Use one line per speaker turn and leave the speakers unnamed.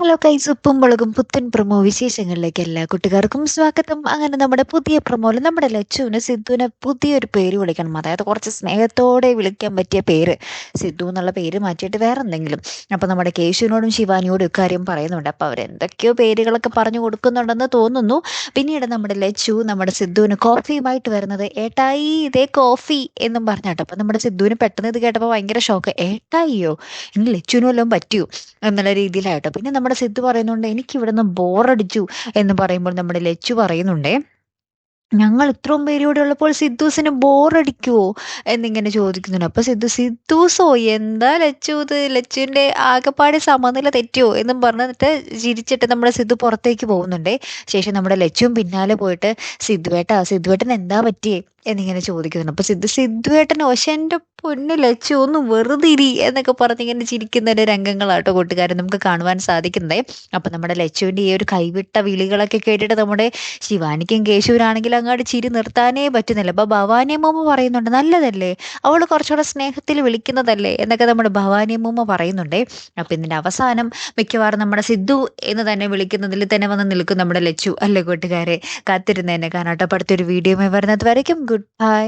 Hello കൈസ് ഉപ്പും മുളകും പുത്തൻ പ്രമോ വിശേഷങ്ങളിലേക്ക് എല്ലാ കുട്ടികൾക്കും സ്വാഗതം. അങ്ങനെ നമ്മുടെ പുതിയ പ്രൊമോയിൽ നമ്മുടെ ലച്ചുവിന് സിദ്ധുവിനെ പുതിയൊരു പേര് വിളിക്കണം. അതായത് കുറച്ച് സ്നേഹത്തോടെ വിളിക്കാൻ പറ്റിയ പേര്. സിദ്ധു എന്നുള്ള പേര് മാറ്റിയിട്ട് വേറെ എന്തെങ്കിലും അപ്പോൾ നമ്മുടെ കേശുവിനോടും ശിവാനിയോടും ഇക്കാര്യം പറയുന്നുണ്ട്. അപ്പോൾ അവരെന്തൊക്കെയോ പേരുകളൊക്കെ പറഞ്ഞു കൊടുക്കുന്നുണ്ടെന്ന് തോന്നുന്നു. പിന്നീട് നമ്മുടെ ലച്ചു നമ്മുടെ സിദ്ധുവിന് കോഫിയുമായിട്ട് വരുന്നത് ഏട്ടായി ഇതേ കോഫി എന്നും പറഞ്ഞാട്ടോ. അപ്പോൾ നമ്മുടെ സിദ്ധുവിന് പെട്ടെന്ന് ഇത് കേട്ടപ്പോൾ ഭയങ്കര ഷോക്ക് ഏട്ടായിയോ? ഇനി ലച്ചുവിനും വല്ലതും പറ്റിയോ? എന്നുള്ള രീതിയിലായിട്ടോ പിന്നെ നമ്മുടെ സിദ്ധു പറയുന്നുണ്ട് എനിക്ക് ഇവിടുന്ന് ബോറടിച്ചു എന്ന് പറയുമ്പോൾ നമ്മുടെ ലച്ചു പറയുന്നുണ്ടേ ഞങ്ങൾ ഇത്രയും പേരോടെ ഉള്ളപ്പോൾ സിദ്ധൂസിന് ബോറടിക്കുവോ? എന്നിങ്ങനെ ചോദിക്കുന്നുണ്ട്. അപ്പൊ സിദ്ധു സിദ്ധൂസോ എന്താ ലച്ചു ഇത്? ലച്ചുവിന്റെ ആകെപ്പാടെ സമനില തെറ്റിയോ? എന്നും പറഞ്ഞിട്ട് ചിരിച്ചിട്ട് നമ്മുടെ സിദ്ധു പുറത്തേക്ക് പോകുന്നുണ്ടേ. ശേഷം നമ്മുടെ ലച്ചുവും പിന്നാലെ പോയിട്ട് സിദ്ധുവേട്ടാ സിദ്ധുവേട്ടൻ എന്താ പറ്റിയേ? എന്നിങ്ങനെ ചോദിക്കുന്നുണ്ട്. അപ്പൊ സിദ്ധു സിദ്ധുവേട്ടൻ എന്റെ പൊന്നു ലച്ചു ഒന്ന് വെറുതിരി എന്നൊക്കെ പറഞ്ഞ് ഇങ്ങനെ ചിരിക്കുന്ന ഒരു രംഗങ്ങളാട്ടോ കൂട്ടുകാരെ നമുക്ക് കാണുവാൻ സാധിക്കുന്നത്. അപ്പൊ നമ്മുടെ ലച്ചുവിന്റെ ഈ ഒരു കൈവിട്ട വിളികളൊക്കെ കേട്ടിട്ട് നമ്മുടെ ശിവാനിക്കും കേശുവിനാണെങ്കിലും അങ്ങോട്ട് ചിരി നിർത്താനേ പറ്റുന്നില്ല. അപ്പൊ ഭവാനിയമ്മ പറയുന്നുണ്ട് നല്ലതല്ലേ അവൾ കുറച്ചുകൂടെ സ്നേഹത്തിൽ വിളിക്കുന്നതല്ലേ എന്നൊക്കെ നമ്മുടെ ഭവാനി ഭവാനിയമ്മ പറയുന്നുണ്ടേ. അപ്പൊ ഇതിന്റെ അവസാനം മിക്കവാറും നമ്മുടെ സിദ്ധു എന്ന് തന്നെ വിളിക്കുന്നതിൽ തന്നെ വന്ന് നിൽക്കും നമ്മുടെ ലച്ചു അല്ലേ കൂട്ടുകാരെ. കാത്തിരുന്നതിനെ കാണാട്ടോ. വീഡിയോ വരുന്നത് വരയ്ക്കും. Good bye